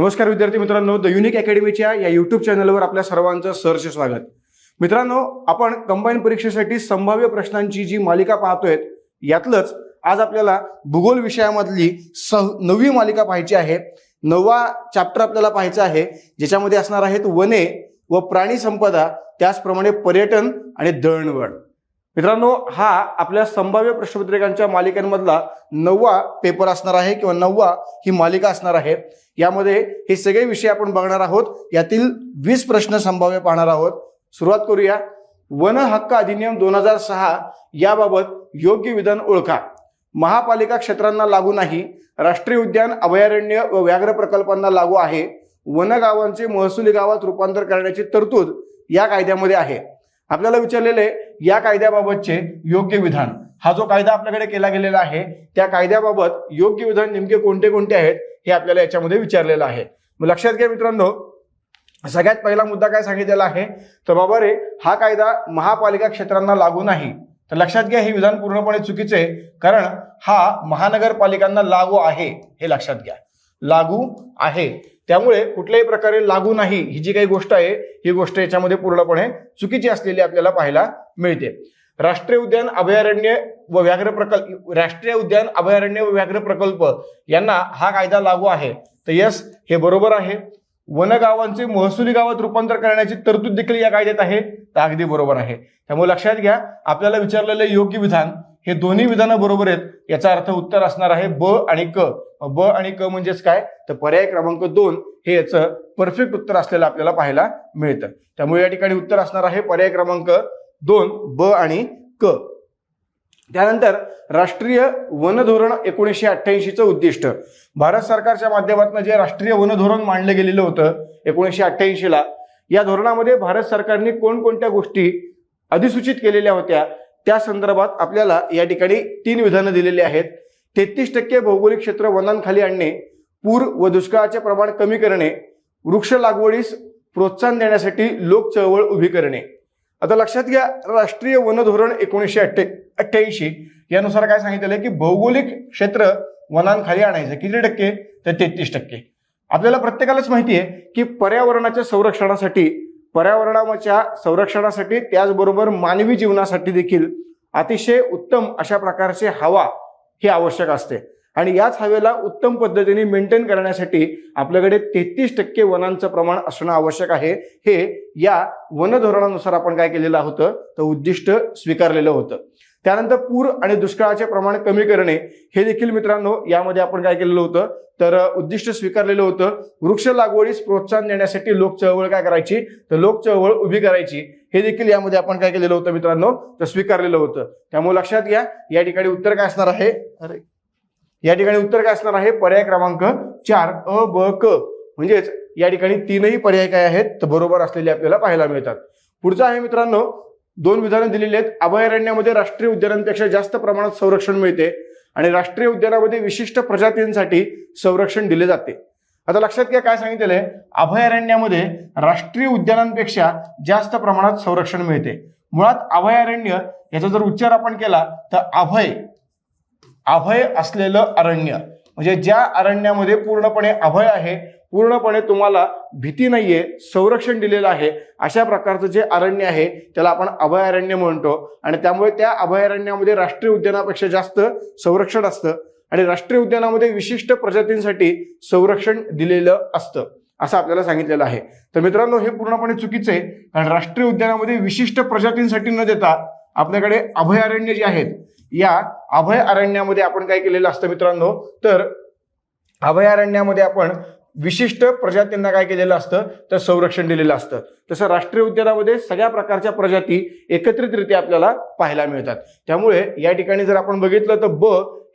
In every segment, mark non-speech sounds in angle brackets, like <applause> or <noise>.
नमस्कार विद्यार्थी मित्रांनो द युनिक अकॅडमीच्या या युट्यूब चॅनलवर आपल्या सर्वांचं सहर्ष स्वागत. मित्रांनो आपण कंबाईन परीक्षेसाठी संभाव्य प्रश्नांची जी मालिका पाहतोय यातलंच आज आपल्याला भूगोल विषयामधली सह नववी मालिका पाहायची आहे. नववा चॅप्टर आपल्याला पाहायचा आहे ज्याच्यामध्ये असणार आहेत वने व प्राणी संपदा त्याचप्रमाणे पर्यटन आणि दळणवळ मित्रांनो हा आपल्या संभाव्य प्रश्नपत्रिकांच्या मालिकांमधला नववा पेपर असणार आहे किंवा नववा ही मालिका असणार आहे. यामध्ये हे सगळे विषय आपण बघणार आहोत. यातील वीस प्रश्न संभाव्य पाहणार आहोत. सुरुवात करूया. वन हक्क अधिनियम दोन हजार सहा याबाबत योग्य विधान ओळखा. महापालिका क्षेत्रांना लागू नाही. राष्ट्रीय उद्यान अभयारण्य व व्याघ्र प्रकल्पांना लागू आहे. वनगावांचे महसुली गावात रूपांतर करण्याची तरतूद या कायद्यामध्ये आहे. आपल्याला विचारलेले या कायद्याबाबतचे योग्य विधान. हा जो कायदा आपल्याकडे केला गेलेला आहे त्या कायद्याबाबत योग्य विधान नेमके कोणते कोणते आहेत हे आपल्याला याच्यामध्ये विचारलेलं आहे. मग लक्षात घ्या मित्रांनो सगळ्यात पहिला मुद्दा काय सांगितलेला आहे तर बाबा रे हा कायदा महापालिका क्षेत्रांना लागू नाही. तर लक्षात घ्या हे विधान पूर्णपणे चुकीचे आहे कारण हा महानगरपालिकांना लागू आहे हे लक्षात घ्या. लागू आहे. त्यामुळे कुठल्याही प्रकारे लागू नाही ही जी काही गोष्ट आहे ही गोष्ट याच्यामध्ये पूर्णपणे चुकीची असलेली आपल्याला पाहायला मिळते. राष्ट्रीय उद्यान अभयारण्य व व्याघ्र प्रकल्प राष्ट्रीय उद्यान अभयारण्य व व्याघ्र प्रकल्प यांना हा कायदा लागू आहे. तर यस हे बरोबर आहे. वनगावांचे महसुली गावात रूपांतर करण्याची तरतूद देखील या कायद्यात आहे. तर अगदी बरोबर आहे. त्यामुळे लक्षात घ्या आपल्याला विचारलेलं योग्य विधान हे दोन्ही विधानं बरोबर आहेत. याचा अर्थ उत्तर असणार आहे ब आणि क. ब आणि क म्हणजेच काय? तर पर्याय क्रमांक दोन हे याचं परफेक्ट उत्तर असलेलं आपल्याला पाहायला मिळतं. त्यामुळे या ठिकाणी उत्तर असणार आहे पर्याय क्रमांक दोन ब आणि क. त्यानंतर राष्ट्रीय वन धोरण एकोणीसशे अठ्ठ्याऐंशीचं उद्दिष्ट. भारत सरकारच्या माध्यमातून जे राष्ट्रीय वन धोरण मांडलं गेलेलं होतं एकोणीसशे अठ्ठ्याऐंशीला या धोरणामध्ये भारत सरकारने कोणकोणत्या गोष्टी अधिसूचित केलेल्या होत्या? त्या संदर्भात आपल्याला या ठिकाणी तीन विधानं दिलेली आहेत. तेहतीस टक्के भौगोलिक क्षेत्र वनांखाली आणणे पूर व दुष्काळाचे प्रमाण कमी करणे वृक्ष लागवडीस प्रोत्साहन देण्यासाठी लोक चळवळ उभी करणे. आता लक्षात घ्या राष्ट्रीय वन धोरण एकोणीसशे अठ्ठे अठ्ठ्याऐंशी यानुसार काय सांगितलेलं आहे की भौगोलिक क्षेत्र वनांखाली आणायचं. किती टक्के? तर तेहतीस टक्के. आपल्याला प्रत्येकालाच माहिती आहे की पर्यावरणाच्या संरक्षणासाठी पर्यावरणाच्या संरक्षणासाठी त्याचबरोबर मानवी जीवनासाठी देखील अतिशय उत्तम अशा प्रकारचे हवा ही आवश्यक असते. आणि याच हवेला उत्तम पद्धतीने मेंटेन करण्यासाठी आपल्याकडे तेहतीस टक्के वनांचं प्रमाण असणं आवश्यक आहे. हे या वन धोरणानुसार आपण काय केलेलं होतं? तर उद्दिष्ट स्वीकारलेलं होतं. त्यानंतर पूर आणि दुष्काळाचे प्रमाण कमी करणे हे देखील मित्रांनो यामध्ये आपण काय केलेलं होतं? तर उद्दिष्ट स्वीकारलेलं होतं. वृक्ष लागवडीस प्रोत्साहन देण्यासाठी लोक चळवळ काय करायची? तर लोक चळवळ उभी करायची. हे देखील यामध्ये आपण काय केलेलं होतं मित्रांनो? तर स्वीकारलेलं होतं. त्यामुळे लक्षात घ्या या ठिकाणी उत्तर काय असणार आहे? अरे. या ठिकाणी उत्तर काय असणार आहे? पर्याय क्रमांक चार अ ब क. म्हणजेच या ठिकाणी तीनही पर्याय काय आहेत? तर बरोबर असलेले आपल्याला पाहायला मिळतात. पुढचं आहे मित्रांनो दोन विधानं दिलेली आहेत. अभयारण्यामध्ये राष्ट्रीय उद्यानांपेक्षा जास्त प्रमाणात संरक्षण मिळते आणि राष्ट्रीय उद्यानामध्ये विशिष्ट प्रजातींसाठी संरक्षण दिले जाते. आता लक्षात घ्या काय सांगितलेलं आहे. अभयारण्यामध्ये राष्ट्रीय उद्यानांपेक्षा जास्त प्रमाणात संरक्षण मिळते. मुळात अभयारण्य याचा जर उच्चार आपण केला तर अभय अभय असलेलं अरण्य. म्हणजे ज्या अरण्यामध्ये पूर्णपणे अभय आहे पूर्णपणे तुम्हाला भीती नाहीये संरक्षण दिलेलं आहे अशा प्रकारचं जे अरण्य आहे त्याला आपण अभयारण्य म्हणतो. आणि त्यामुळे त्या अभयारण्यामध्ये राष्ट्रीय उद्यानापेक्षा जास्त संरक्षण असतं. आणि राष्ट्रीय उद्यानामध्ये विशिष्ट प्रजातींसाठी संरक्षण दिलेलं असतं असं आपल्याला सांगितलेलं आहे. तर मित्रांनो हे पूर्णपणे चुकीचं आहे. कारण राष्ट्रीय उद्यानामध्ये विशिष्ट प्रजातींसाठी न देता आपल्याकडे अभयारण्य जे आहेत या अभय अरण्यामध्ये आपण काय केलेलं असतं मित्रांनो? तर अभयारण्यामध्ये आपण विशिष्ट प्रजातींना काय केलेलं असतं? तर संरक्षण दिलेलं असतं. तसं राष्ट्रीय उद्यानामध्ये सगळ्या प्रकारच्या प्रजाती एकत्रितरित्या आपल्याला पाहायला मिळतात. त्यामुळे या ठिकाणी जर आपण बघितलं तर ब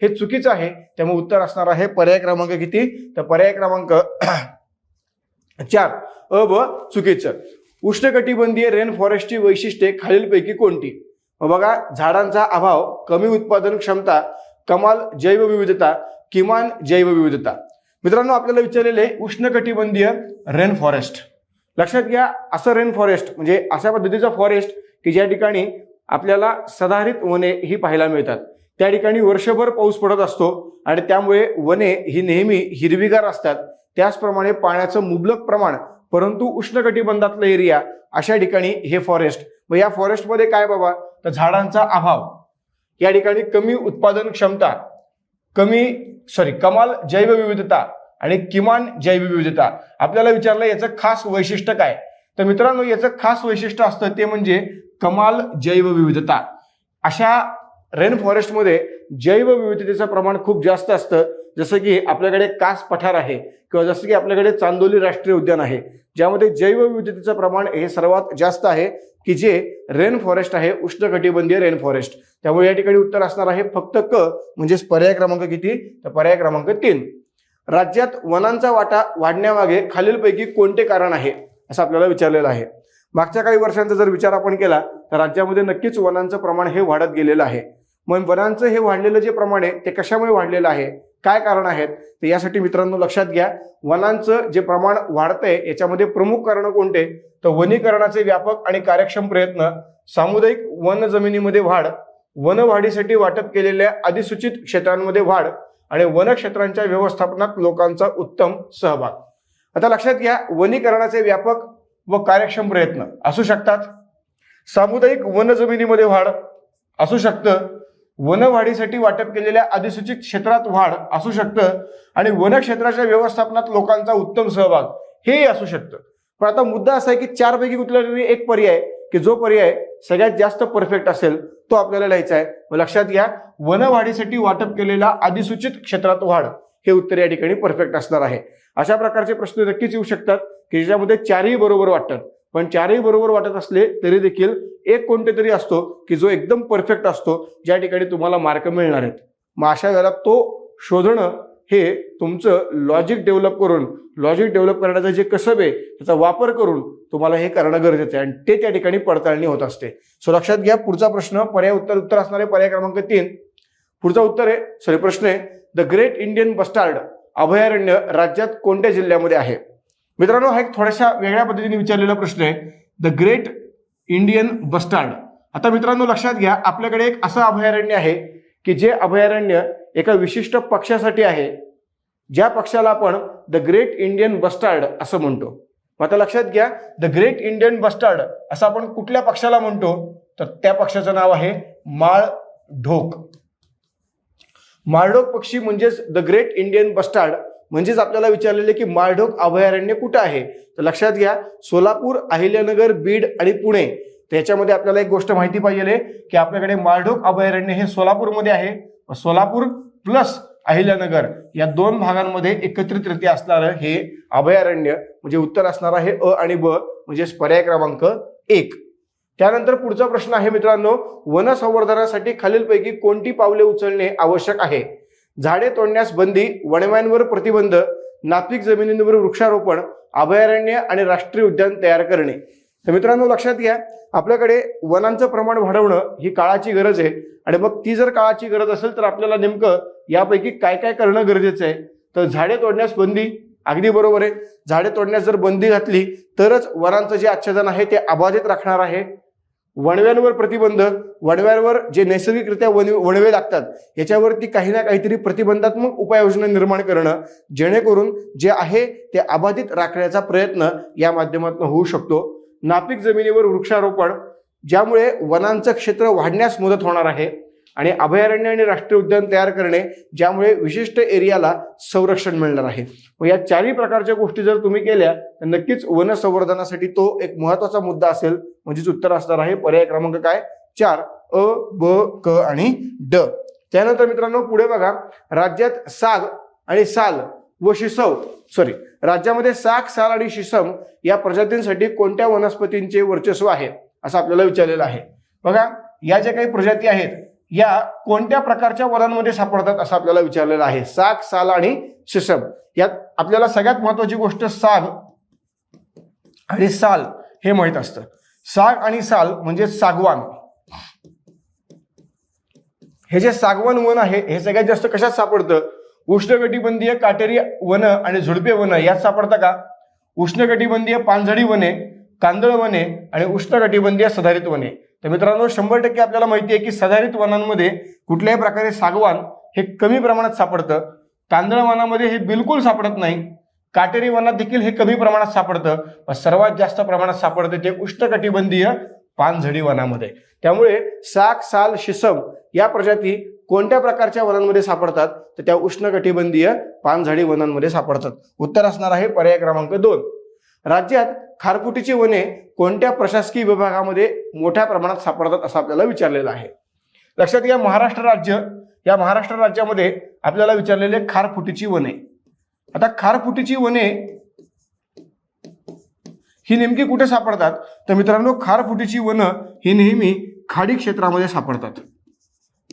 हे चुकीचं आहे. त्यामुळे उत्तर असणार आहे पर्याय क्रमांक किती? तर पर्याय क्रमांक <clears throat> चार. अ ब चुकीचं. उष्णकटिबंधीय रेन फॉरेस्टची वैशिष्ट्ये खालीलपैकी कोणती? बघा झाडांचा अभाव कमी उत्पादन क्षमता कमाल जैवविविधता किमान जैवविविधता मित्रांनो आपल्याला विचारलेले उष्णकटिबंधीय रेन फॉरेस्ट लक्षात घ्या असं रेन फॉरेस्ट म्हणजे अशा पद्धतीचं फॉरेस्ट की ज्या ठिकाणी आपल्याला सदाहरित वने ही पाहायला मिळतात. त्या ठिकाणी वर्षभर पाऊस पडत असतो आणि त्यामुळे वने ही नेहमी हिरवीगार असतात. त्याचप्रमाणे पाण्याचं मुबलक प्रमाण परंतु उष्णकटिबंधातलं एरिया अशा ठिकाणी हे फॉरेस्ट मग या फॉरेस्टमध्ये काय बाबा? तर झाडांचा अभाव. या ठिकाणी कमी उत्पादन क्षमता कमी सॉरी कमाल जैवविविधता आणि किमान जैवविविधता. आपल्याला विचारलं याचं खास वैशिष्ट्य काय? तर मित्रांनो याचं खास वैशिष्ट्य असतं ते म्हणजे कमाल जैवविविधता. अशा रेन फॉरेस्टमध्ये जैवविविधतेचं प्रमाण खूप जास्त असतं. जसं की आपल्याकडे कास पठार आहे किंवा जसं की आपल्याकडे चांदोली राष्ट्रीय उद्यान आहे ज्यामध्ये जैवविविधतेचं प्रमाण हे सर्वात जास्त आहे की जे रेन फॉरेस्ट आहे उष्णकटिबंधीय रेन फॉरेस्ट त्यामुळे या ठिकाणी उत्तर असणार आहे फक्त क म्हणजेच पर्याय क्रमांक किती? तर पर्याय क्रमांक तीन. राज्यात वनांचा वाटा वाढण्यामागे खालीलपैकी कोणते कारण आहे असं आपल्याला विचारलेलं आहे. मागच्या काही वर्षांचा जर विचार आपण केला तर राज्यामध्ये नक्कीच वनांचं प्रमाण हे वाढत गेलेलं आहे. मग वनांचं हे वाढलेलं जे प्रमाण आहे ते कशामुळे वाढलेलं आहे? काय कारण आहेत तर यासाठी मित्रांनो लक्षात घ्या. वनांचं जे प्रमाण वाढतंय याच्यामध्ये प्रमुख कारण कोणते? तर वनीकरणाचे व्यापक आणि कार्यक्षम प्रयत्न सामुदायिक वन जमिनीमध्ये वाढ वनवाढीसाठी वाटप केलेल्या अधिसूचित क्षेत्रांमध्ये वाढ आणि वनक्षेत्रांच्या व्यवस्थापनात लोकांचा उत्तम सहभाग. आता लक्षात घ्या वनीकरणाचे व्यापक व कार्यक्षम प्रयत्न असू शकतात. सामुदायिक वन जमिनीमध्ये वाढ असू शकतं. वनवाढीसाठी वाटप केलेल्या अधिसूचित क्षेत्रात वाढ असू शकतं आणि वनक्षेत्राच्या व्यवस्थापनात लोकांचा उत्तम सहभाग हेही असू शकतं. पण आता मुद्दा असा आहे की चारपैकी कुठला तरी एक पर्याय की जो पर्याय सगळ्यात जास्त परफेक्ट असेल तो आपल्याला लिहायचा आहे. मग लक्षात घ्या वनवाढीसाठी वाटप केलेला अधिसूचित क्षेत्रात वाढ हे उत्तर या ठिकाणी परफेक्ट असणार आहे. अशा प्रकारचे प्रश्न नक्कीच येऊ शकतात की ज्याच्यामध्ये चारही बरोबर वाटतात. पण चारही बरोबर वाटत असले तरी देखील एक कोणते तरी असतो की जो एकदम परफेक्ट असतो ज्या ठिकाणी तुम्हाला मार्क मिळणार आहेत. मग अशा वेळेला तो शोधणं हे तुमचं लॉजिक डेव्हलप करून लॉजिक डेव्हलप करण्याचं जे कसब आहे त्याचा वापर करून तुम्हाला हे करणं गरजेचं आहे. आणि ते त्या ठिकाणी पडताळणी होत असते. सो लक्षात घ्या पुढचा प्रश्न पर्याय उत्तर उत्तर असणारे पर्याय क्रमांक तीन. पुढचा उत्तर आहे सॉरी प्रश्न आहे द ग्रेट इंडियन बस्टार्ड अभयारण्य राज्यात कोणत्या जिल्ह्यामध्ये आहे? मित्रांनो हा एक थोड्याशा वेगळ्या पद्धतीने विचारलेला प्रश्न आहे. द ग्रेट इंडियन बस्टार्ड आता मित्रांनो लक्षात घ्या आपल्याकडे एक असं अभयारण्य आहे की जे अभयारण्य एका विशिष्ट पक्षासाठी आहे. ज्या पक्षाला आपण द ग्रेट इंडियन बस्टार्ड असं म्हणतो. मग आता लक्षात घ्या द ग्रेट इंडियन बस्टार्ड असं आपण कुठल्या पक्षाला म्हणतो? तर त्या पक्षाचं नाव आहे माळ ढोक माळढोक पक्षी म्हणजेच द ग्रेट इंडियन बस्टार्ड म्हणजेच आपल्याला विचारलेले की माळढोक अभयारण्य कुठं आहे? तर लक्षात घ्या सोलापूर अहिल्यानगर बीड आणि पुणे त्याच्यामध्ये आपल्याला एक गोष्ट माहिती पाहिजे की आपल्याकडे माळढोक अभयारण्य हे सोलापूरमध्ये आहे. सोलापूर प्लस अहिल्यानगर या दोन भागांमध्ये एकत्रितरित्या असणारं हे अभयारण्य म्हणजे उत्तर असणार आहे अ आणि ब म्हणजेच पर्याय क्रमांक एक. त्यानंतर पुढचा प्रश्न आहे मित्रांनो वनसंवर्धनासाठी खालीलपैकी कोणती पावले उचलणे आवश्यक आहे? झाडे तोडण्यास बंदी वणव्यांवर प्रतिबंध नापीक जमिनींवर वृक्षारोपण अभयारण्य आणि राष्ट्रीय उद्यान तयार करणे. तर मित्रांनो लक्षात घ्या आपल्याकडे वनांचं प्रमाण वाढवणं ही काळाची गरज आहे. आणि मग ती जर काळाची गरज असेल तर आपल्याला नेमकं यापैकी काय काय करणं गरजेचं आहे? तर झाडे तोडण्यास बंदी अगदी बरोबर आहे. झाडे तोडण्यास जर बंदी घातली तरच वनांचं जे आच्छादन आहे ते अबाधित राखणार आहे. वणव्यांवर प्रतिबंध वणव्यांवर जे नैसर्गिकरित्या वन वणवे लागतात याच्यावरती काही ना काहीतरी प्रतिबंधात्मक उपाययोजना निर्माण करणं जेणेकरून जे आहे ते अबाधित राखण्याचा प्रयत्न या माध्यमातून होऊ शकतो. नापीक जमिनीवर वृक्षारोपण ज्यामुळे वनांचं क्षेत्र वाढण्यास मदत होणार आहे. आणि अभयारण्य आणि राष्ट्रीय उद्यान तयार करणे ज्यामुळे विशिष्ट एरियाला संरक्षण मिळणार आहे. मग या चारही प्रकारच्या गोष्टी जर तुम्ही केल्या तर नक्कीच वन संवर्धनासाठी तो एक महत्त्वाचा मुद्दा असेल. म्हणजेच उत्तर असणार आहे पर्याय क्रमांक काय? चार अ ब क आणि ड. त्यानंतर मित्रांनो पुढे बघा. राज्यात साग आणि साल व शिसव सॉरी राज्यामध्ये साग साल आणि शिसम या प्रजातींसाठी कोणत्या वनस्पतींचे वर्चस्व आहे असं आपल्याला विचारलेलं आहे. बघा या ज्या काही प्रजाती आहेत या कोणत्या प्रकारच्या वनांमध्ये सापडतात असं आपल्याला विचारलेलं आहे. साग साल आणि शिसम यात आपल्याला सगळ्यात महत्वाची गोष्ट साग आणि साल हे माहीत असतं. साग आणि साल म्हणजे सागवान. हे जे सागवान वन आहे हे सगळ्यात जास्त कशात सापडतं? उष्णकटिबंधीय काटेरी वन आणि झुडपे वन यात सापडतं का? उष्णकटिबंधीय पानझडी वने कांदळ वने आणि उष्णकटिबंधीय सधारित वने तर मित्रांनो शंभर टक्के आपल्याला माहिती आहे की सधारित वनांमध्ये कुठल्याही प्रकारे सागवान हे कमी प्रमाणात सापडतं. कांदळ वनामध्ये हे बिलकुल सापडत नाही. काटेरी वनात देखील हे कमी प्रमाणात सापडतं. पण सर्वात जास्त प्रमाणात सापडतं ते उष्णकटिबंधीय पानझडी वनामध्ये. त्यामुळे साग साल शिसम या प्रजाती कोणत्या प्रकारच्या वनांमध्ये सापडतात? तर त्या उष्णकटिबंधीय पानझडी वनांमध्ये सापडतात. उत्तर असणार आहे पर्याय क्रमांक दोन. राज्यात खारफुटीची वने कोणत्या प्रशासकीय विभागामध्ये मोठ्या प्रमाणात सापडतात असं आपल्याला विचारलेलं आहे. लक्षात घ्या महाराष्ट्र राज्य या महाराष्ट्र राज्यामध्ये आपल्याला विचारलेले खारफुटीची वने. आता खारफुटीची वने ही नेमकी कुठे सापडतात? तर मित्रांनो खारफुटीची वनं ही नेहमी खाडी क्षेत्रामध्ये सापडतात.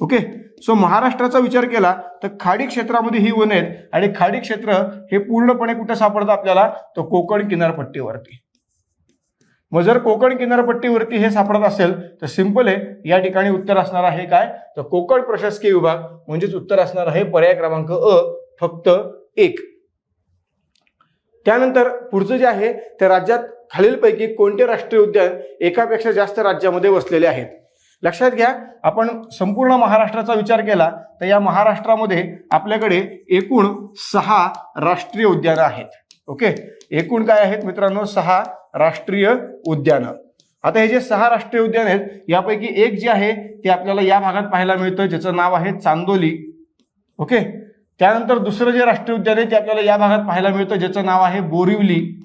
ओके? सो महाराष्ट्राचा विचार केला तर खाडी क्षेत्रामध्ये ही वन आहेत आणि खाडी क्षेत्र हे पूर्णपणे कुठे सापडतं आपल्याला? तर कोकण किनारपट्टीवरती. मग जर कोकण किनारपट्टीवरती हे सापडत असेल तर सिंपल आहे या ठिकाणी उत्तर असणार आहे काय? तर कोकण प्रशासकीय विभाग म्हणजेच उत्तर असणार आहे पर्याय क्रमांक अ फक्त एक. त्यानंतर पुढचं जे आहे ते राज्यात खालीलपैकी कोणते राष्ट्रीय उद्यान एकापेक्षा जास्त राज्यामध्ये वसलेले आहेत? लक्षात घ्या आपण संपूर्ण महाराष्ट्राचा विचार केला तर या महाराष्ट्रामध्ये आपल्याकडे एकूण सहा राष्ट्रीय उद्यानं आहेत. ओके? एकूण काय आहेत मित्रांनो? सहा राष्ट्रीय उद्यानं. आता हे जे सहा राष्ट्रीय उद्यान आहेत यापैकी एक जे आहे ते आपल्याला या भागात पाहायला मिळतं ज्याचं नाव आहे चांदोली. ओके? त्यानंतर दुसरं जे राष्ट्रीय उद्यान आहे ते आपल्याला या भागात पाहायला मिळतं ज्याचं नाव आहे बोरिवली.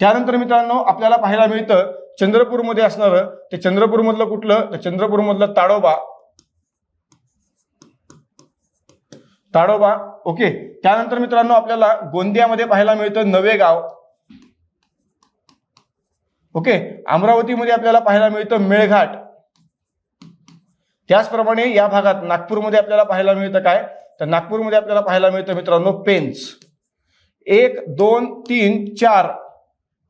त्यानंतर मित्रांनो आपल्याला पाहायला मिळतं चंद्रपूरमध्ये असणारं ते चंद्रपूरमधलं कुठलं? तर चंद्रपूरमधलं ताडोबा. ताडोबा ओके. त्यानंतर मित्रांनो आपल्याला गोंदियामध्ये पाहायला मिळतं नवेगाव. ओके. अमरावतीमध्ये आपल्याला पाहायला मिळतं मेळघाट. त्याचप्रमाणे या भागात नागपूरमध्ये आपल्याला पाहायला मिळतं काय? तर नागपूरमध्ये आपल्याला पाहायला मिळतं मित्रांनो पेन्स एक दोन तीन चार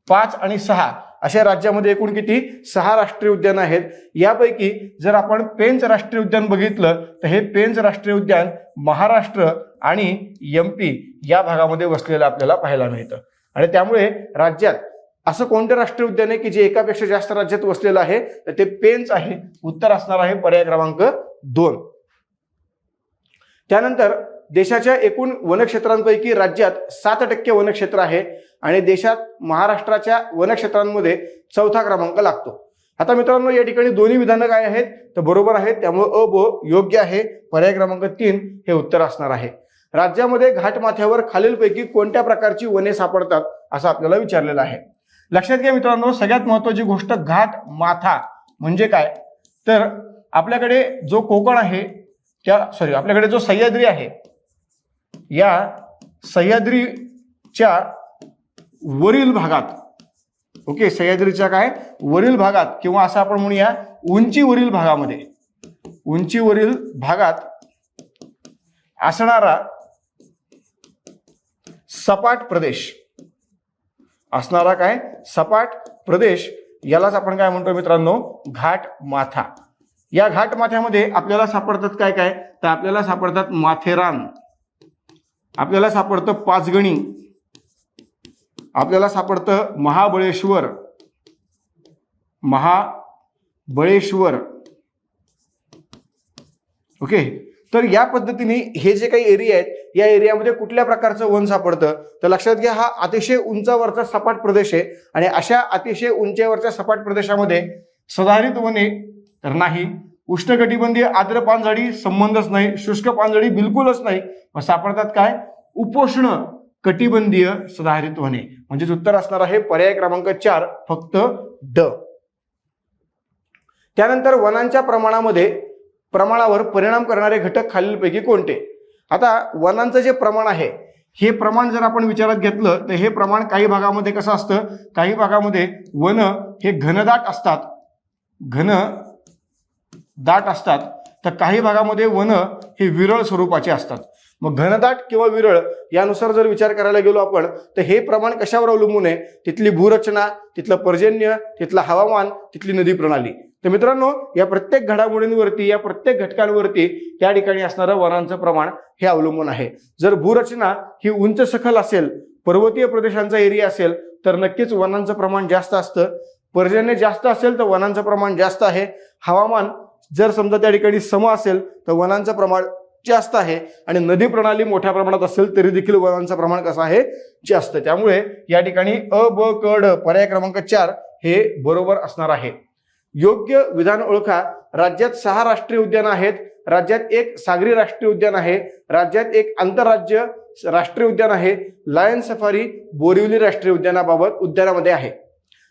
पाच आणि सहा. अशा राज्यामध्ये एकूण किती? सहा राष्ट्रीय उद्यान आहेत. यापैकी जर आपण पेंच राष्ट्रीय उद्यान बघितलं तर हे पेंच राष्ट्रीय उद्यान महाराष्ट्र आणि एम पी या भागामध्ये वसलेलं आपल्याला पाहायला मिळतं. आणि त्यामुळे राज्यात असं कोणतं राष्ट्रीय उद्यान आहे की जे एकापेक्षा जास्त राज्यात वसलेलं आहे? तर ते पेंच आहे. उत्तर असणार आहे पर्याय क्रमांक दोन. त्यानंतर देशाच्या एकूण वनक्षेत्रांपैकी राज्यात सात टक्के वनक्षेत्र आहे. आणि देशात महाराष्ट्राच्या वनक्षेत्रांमध्ये चौथा क्रमांक लागतो. आता मित्रांनो या ठिकाणी दोन्ही विधानं काय आहेत? तर बरोबर आहेत त्यामुळे अ ब योग्य आहे. पर्याय क्रमांक तीन हे उत्तर असणार आहे. राज्यामध्ये घाटमाथ्यावर खालीलपैकी कोणत्या प्रकारची वने सापडतात असं आपल्याला विचारलेलं आहे. लक्षात घ्या मित्रांनो सगळ्यात महत्वाची गोष्ट घाट माथा म्हणजे काय? तर आपल्याकडे जो कोकण आहे त्या सॉरी आपल्याकडे जो सह्याद्री आहे या सह्याद्रीच्या वरील भागात ओके सह्याद्रीच्या काय? वरील भागात किंवा असं आपण म्हणूया उंचीवरील भागामध्ये. उंचीवरील भागात असणारा सपाट प्रदेश असणारा काय? सपाट प्रदेश यालाच आपण काय म्हणतो मित्रांनो? घाट माथा. या घाट माथ्यामध्ये आपल्याला सापडतात काय काय? तर आपल्याला सापडतात माथेरान. आपल्याला सापडतं पाचगणी. आपल्याला सापडतं महाबळेश्वर. महाबळेश्वर. ओके तर या पद्धतीने हे जे काही एरिया आहेत या एरियामध्ये कुठल्या प्रकारचं वन सापडतं? तर लक्षात घ्या हा अतिशय उंचावरचा सपाट प्रदेश आहे आणि अशा अतिशय उंचावरच्या सपाट प्रदेशामध्ये सदाहरित वने तर नाही. उष्णकटिबंधीय आर्द्र पानझडी संबंधच नाही शुष्क पानझडी बिलकुलच नाही. मग सापडतात काय? उपोष्ण. कटिबंधीय सुधारित वने म्हणजेच उत्तर असणार आहे पर्याय क्रमांक चार फक्त ड. त्यानंतर वनांच्या प्रमाणामध्ये प्रमाणावर परिणाम करणारे घटक खालीलपैकी कोणते? आता वनांचं जे प्रमाण आहे हे प्रमाण जर आपण विचारात घेतलं तर हे प्रमाण काही भागामध्ये कसं असतं? काही भागामध्ये वन हे घनदाट असतात. घन दाट असतात. तर काही भागामध्ये वन हे विरळ स्वरूपाचे असतात. मग घनदाट किंवा विरळ यानुसार जर विचार करायला गेलो आपण तर हे प्रमाण कशावर अवलंबून आहे? तिथली भूरचना तिथलं पर्जन्य तिथलं हवामान तिथली नदी प्रणाली. तर मित्रांनो या प्रत्येक घडामोडींवरती या प्रत्येक घटकांवरती त्या ठिकाणी असणारं वनांचं प्रमाण हे अवलंबून आहे. जर भूरचना ही उंच सखल असेल पर्वतीय प्रदेशांचा एरिया असेल तर नक्कीच वनांचं प्रमाण जास्त असतं. पर्जन्य जास्त असेल तर वनांचं प्रमाण जास्त आहे. हवामान जर समजा त्या ठिकाणी सम असेल तर वनांचं प्रमाण जास्त आहे. आणि नदी प्रणाली मोठ्या प्रमाणात असेल तरी देखील वनांचं प्रमाण कसं आहे? जास्त. त्यामुळे या ठिकाणी अ ब कड पर्याय क्रमांक चार हे बरोबर असणार आहे. योग्य विधान ओळखा. राज्यात सहा राष्ट्रीय उद्यान आहेत. राज्यात एक सागरी राष्ट्रीय उद्यान आहे. राज्यात एक आंतरराज्य राष्ट्रीय उद्यान आहे. लायन सफारी बोरिवली राष्ट्रीय उद्यानाबाबत उद्यानामध्ये आहे.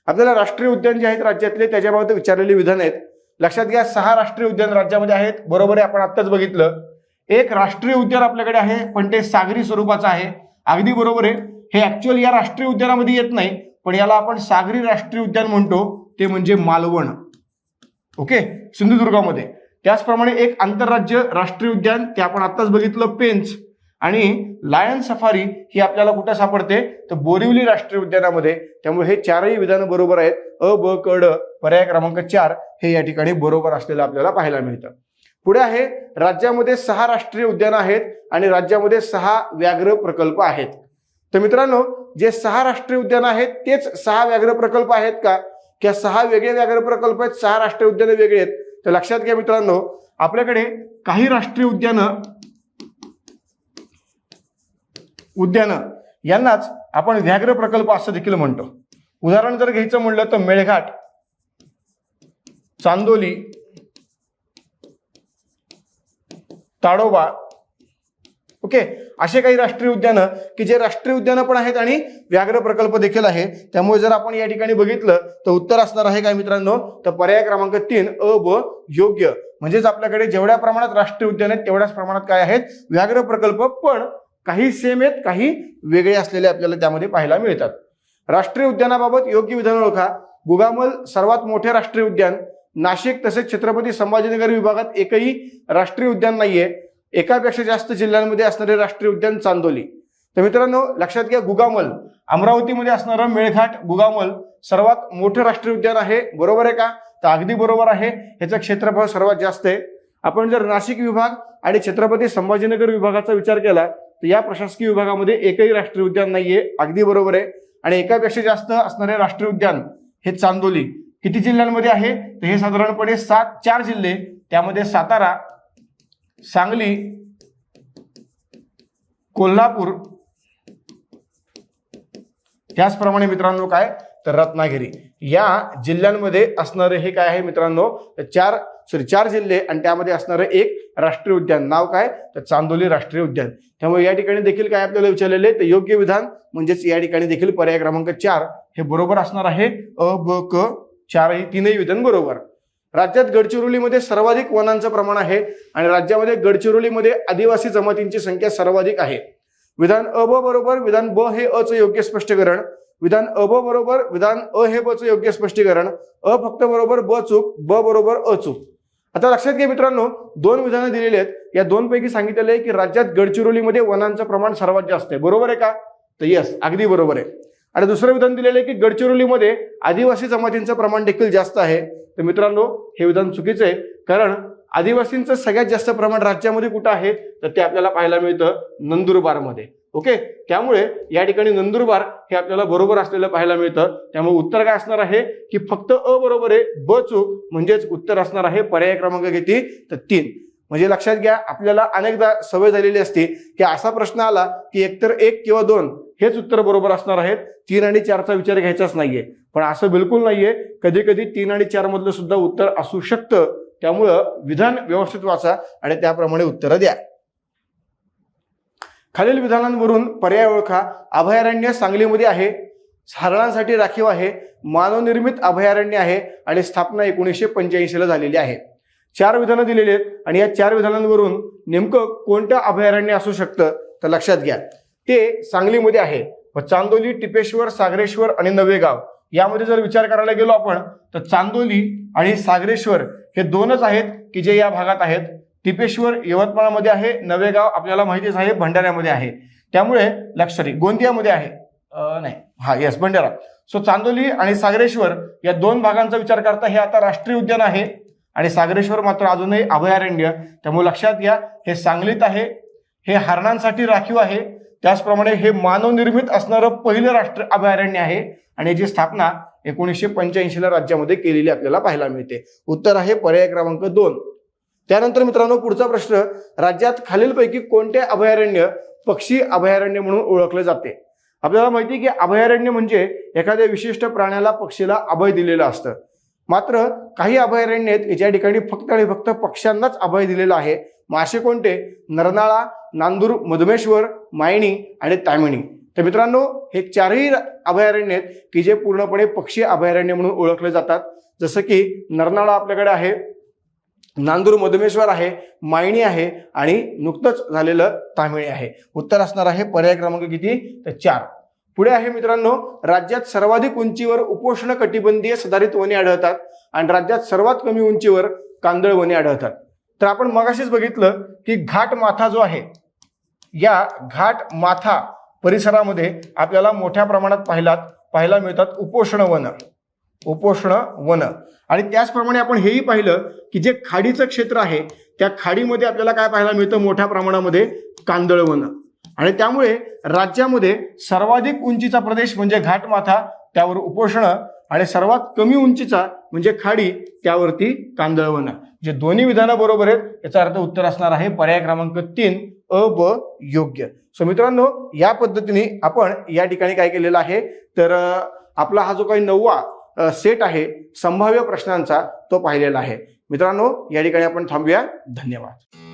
आपल्याला राष्ट्रीय उद्यान जे आहेत राज्यातले त्याच्याबाबत विचारलेली विधान आहेत. लक्षात घ्या सहा राष्ट्रीय उद्यान राज्यामध्ये आहेत. बरोबर आहे आपण आत्ताच बघितलं. एक राष्ट्रीय उद्यान आपल्याकडे आहे पण ते सागरी स्वरूपाचं आहे. अगदी बरोबर आहे. हे ऍक्च्युअल या राष्ट्रीय उद्यानामध्ये येत नाही पण याला आपण सागरी राष्ट्रीय उद्यान म्हणतो. ते म्हणजे मालवण. ओके? सिंधुदुर्गामध्ये. त्याचप्रमाणे एक आंतरराज्य राष्ट्रीय उद्यान ते आपण आत्ताच बघितलं पेंच. आणि लायन सफारी ही आपल्याला कुठं सापडते? तर बोरिवली राष्ट्रीय उद्यानामध्ये. त्यामुळे हे चारही विधानं बरोबर आहेत. अ ब क ड पर्याय क्रमांक चार हे या ठिकाणी बरोबर असलेलं आपल्याला पाहायला मिळतं. पुढे आहे राज्यामध्ये सहा राष्ट्रीय उद्यान आहेत आणि राज्यामध्ये सहा व्याघ्र प्रकल्प आहेत. तर मित्रांनो जे सहा राष्ट्रीय उद्यान आहेत तेच सहा व्याघ्र प्रकल्प आहेत का? किंवा सहा वेगळे व्याघ्र प्रकल्प आहेत सहा राष्ट्रीय उद्यानं वेगळे आहेत? तर लक्षात घ्या मित्रांनो आपल्याकडे काही राष्ट्रीय उद्यानं उद्यानं यांनाच आपण व्याघ्र प्रकल्प असं देखील म्हणतो. उदाहरण जर घ्यायचं म्हणलं तर मेळघाट चांदोली ताडोबा. ओके? असे काही राष्ट्रीय उद्यानं की जे राष्ट्रीय उद्यानं पण आहेत आणि व्याघ्र प्रकल्प देखील आहे. त्यामुळे जर आपण या ठिकाणी बघितलं तर उत्तर असणार आहे काय मित्रांनो? तर पर्याय क्रमांक तीन अ ब योग्य. म्हणजेच आपल्याकडे जेवढ्या प्रमाणात राष्ट्रीय उद्यान आहेत तेवढ्याच प्रमाणात काय आहेत? व्याघ्र प्रकल्प पण काही सेम आहेत काही वेगळे असलेले आपल्याला त्यामध्ये पाहायला मिळतात. राष्ट्रीय उद्यानाबाबत योग्य विधान ओळखा. गुगामल सर्वात मोठे राष्ट्रीय उद्यान नाशिक तसेच छत्रपती संभाजीनगर विभागात एकही राष्ट्रीय उद्यान नाहीये. एकापेक्षा जास्त जिल्ह्यांमध्ये असणारे राष्ट्रीय उद्यान चांदोली. तर मित्रांनो लक्षात घ्या गुगामल. अमरावतीमध्ये असणारं मेळघाट गुगामल सर्वात मोठं राष्ट्रीय उद्यान आहे. बरोबर आहे का? तर अगदी बरोबर आहे. ह्याचं क्षेत्रफळ सर्वात जास्त आहे. आपण जर नाशिक विभाग आणि छत्रपती संभाजीनगर विभागाचा विचार केला तर या प्रशासकीय विभागामध्ये एकही राष्ट्रीय उद्यान नाहीये. अगदी बरोबर आहे. आणि एकापेक्षा जास्त असणारे राष्ट्रीय उद्यान हे चांदोली. किती जिल्ह्यांमध्ये आहे? तर हे साधारणपणे सात चार जिल्हे. त्यामध्ये सातारा सांगली कोल्हापूर त्याचप्रमाणे मित्रांनो काय? तर रत्नागिरी. या जिल्ह्यांमध्ये असणारे हे काय आहे मित्रांनो? तर चार सॉरी चार जिल्हे आणि त्यामध्ये असणारं एक राष्ट्रीय उद्यान. नाव काय? तर चांदोली राष्ट्रीय उद्यान. त्यामुळे या ठिकाणी देखील काय आपल्याला विचारलेले तर योग्य विधान म्हणजेच या ठिकाणी देखील पर्याय क्रमांक चार हे बरोबर असणार आहे. अ ब क चारही तीनही विधान बरोबर. राज्यात गडचिरोलीमध्ये सर्वाधिक वनांचं प्रमाण आहे आणि राज्यामध्ये गडचिरोलीमध्ये आदिवासी जमातींची संख्या सर्वाधिक आहे. विधान अ ब बरोबर विधान ब हे अ योग्य स्पष्टीकरण विधान अ ब बरोबर विधान अ हे ब योग्य स्पष्टीकरण अ फक्त बरोबर ब चूक ब बरोबर अ चूक. आता लक्षात घ्या मित्रांनो दोन विधानं दिलेली आहेत. या दोन पैकी सांगितलेलं आहे की राज्यात गडचिरोलीमध्ये वनांचं प्रमाण सर्वात जास्त आहे. बरोबर आहे का? तर यस अगदी बरोबर आहे. आणि दुसरं विधान दिलेलं आहे की गडचिरोलीमध्ये आदिवासी जमातींचं प्रमाण देखील जास्त आहे. तर मित्रांनो हे विधान चुकीचं आहे. कारण आदिवासींचं सगळ्यात जास्त प्रमाण राज्यामध्ये कुठं आहे? तर ते आपल्याला पाहायला मिळतं नंदुरबारमध्ये. ओके? त्यामुळे या ठिकाणी नंदुरबार हे आपल्याला बरोबर असलेलं पाहायला मिळतं. त्यामुळे उत्तर काय असणार आहे? की फक्त अ बरोबर आहे ब चूक म्हणजेच उत्तर असणार आहे पर्याय क्रमांक किती तर तीन. म्हणजे लक्षात घ्या आपल्याला अनेकदा सवय झालेली असते की असा प्रश्न आला की एकतर एक किंवा दोन. हेच उत्तर बरोबर असणार आहेत. तीन आणि चारचा विचार घ्यायचाच नाहीये. पण असं बिलकुल नाहीये. कधी कधी तीन आणि चार मधलं सुद्धा उत्तर असू शकतं. त्यामुळं विधान व्यवस्थित वाचा आणि त्याप्रमाणे उत्तरं द्या. खालील विधानांवरून पर्याय ओळखा. अभयारण्य सांगलीमध्ये आहे. हरणांसाठी राखीव आहे. मानवनिर्मित अभयारण्य आहे आणि स्थापना एकोणीसशे पंच्याऐंशीला झालेली आहे. चार विधानं दिलेली आहेत आणि या चार विधानांवरून नेमकं कोणतं अभयारण्य असू शकतं तर लक्षात घ्या. ते सांगलीमध्ये आहे. व चांदोली टिपेश्वर सागरेश्वर आणि नवेगाव यामध्ये जर विचार करायला गेलो आपण तर चांदोली आणि सागरेश्वर हे दोनच आहेत की जे या भागात आहेत. टिपेश्वर यवतमाळमध्ये आहे नवेगाव आपल्याला माहितीच आहे भंडाऱ्यामध्ये आहे. त्यामुळे लक्षात गोंदियामध्ये आहे. नाही. हा येस भंडारा. सो चांदोली आणि सागरेश्वर या दोन भागांचा विचार करता हे आता राष्ट्रीय उद्यान आहे. आणि सागरेश्वर मात्र अजूनही अभयारण्य. त्यामुळे लक्षात घ्या हे सांगलीत आहे. हे हरणांसाठी राखीव आहे. त्याचप्रमाणे हे मानवनिर्मित असणारं पहिलं राष्ट्र अभयारण्य आहे आणि याची स्थापना एकोणीसशे पंच्याऐंशीला राज्यामध्ये केलेली आपल्याला पाहायला मिळते. उत्तर आहे पर्याय क्रमांक दोन. त्यानंतर मित्रांनो पुढचा प्रश्न राज्यात खालीलपैकी कोणते अभयारण्य पक्षी अभयारण्य म्हणून ओळखले जाते? आपल्याला माहिती आहे की अभयारण्य म्हणजे एखाद्या विशिष्ट प्राण्याला पक्षीला अभय दिलेलं असतं. मात्र काही अभयारण्य आहेत ज्या ठिकाणी फक्त आणि फक्त पक्ष्यांनाच अभय दिलेलं आहे. मग असे कोणते? नरनाळा नांदूर मधमेश्वर मायणी आणि तामिणी. तर मित्रांनो हे चारही अभयारण्य आहेत की जे पूर्णपणे पक्षी अभयारण्य म्हणून ओळखले जातात. जसं की नरनाळा आपल्याकडे आहे नांदूर मधमेश्वर आहे मायणी आहे आणि नुकतंच झालेलं तामिळी आहे. उत्तर असणार आहे पर्याय क्रमांक किती? तर चार. पुढे आहे मित्रांनो राज्यात सर्वाधिक उंचीवर उपोष्ण कटिबंधीय सदारित वने आढळतात आणि राज्यात सर्वात कमी उंचीवर कांदळ वने आढळतात. तर आपण मगाशीच बघितलं की घाट माथा जो आहे या घाट माथा परिसरामध्ये आपल्याला मोठ्या प्रमाणात पाहिलात पाहायला मिळतात उपोष्ण वन. उपोष्ण वन. आणि त्याचप्रमाणे आपण हेही पाहिलं की जे खाडीचं क्षेत्र आहे त्या खाडीमध्ये आपल्याला काय पाहायला मिळतं? मोठ्या प्रमाणामध्ये कांदळ वन. आणि त्यामुळे राज्यामध्ये सर्वाधिक उंचीचा प्रदेश म्हणजे घाटमाथा त्यावर उपोषण आणि सर्वात कमी उंचीचा म्हणजे खाडी त्यावरती कांदळवन. जे दोन्ही विधानं बरोबर आहेत याचा अर्थ उत्तर असणार आहे पर्याय क्रमांक तीन अ ब योग्य. सो मित्रांनो या पद्धतीने आपण या ठिकाणी काय केलेलं आहे? तर आपला हा जो काही नववा सेट आहे संभाव्य प्रश्नांचा तो पाहिलेला आहे. मित्रांनो या ठिकाणी आपण थांबूया. धन्यवाद.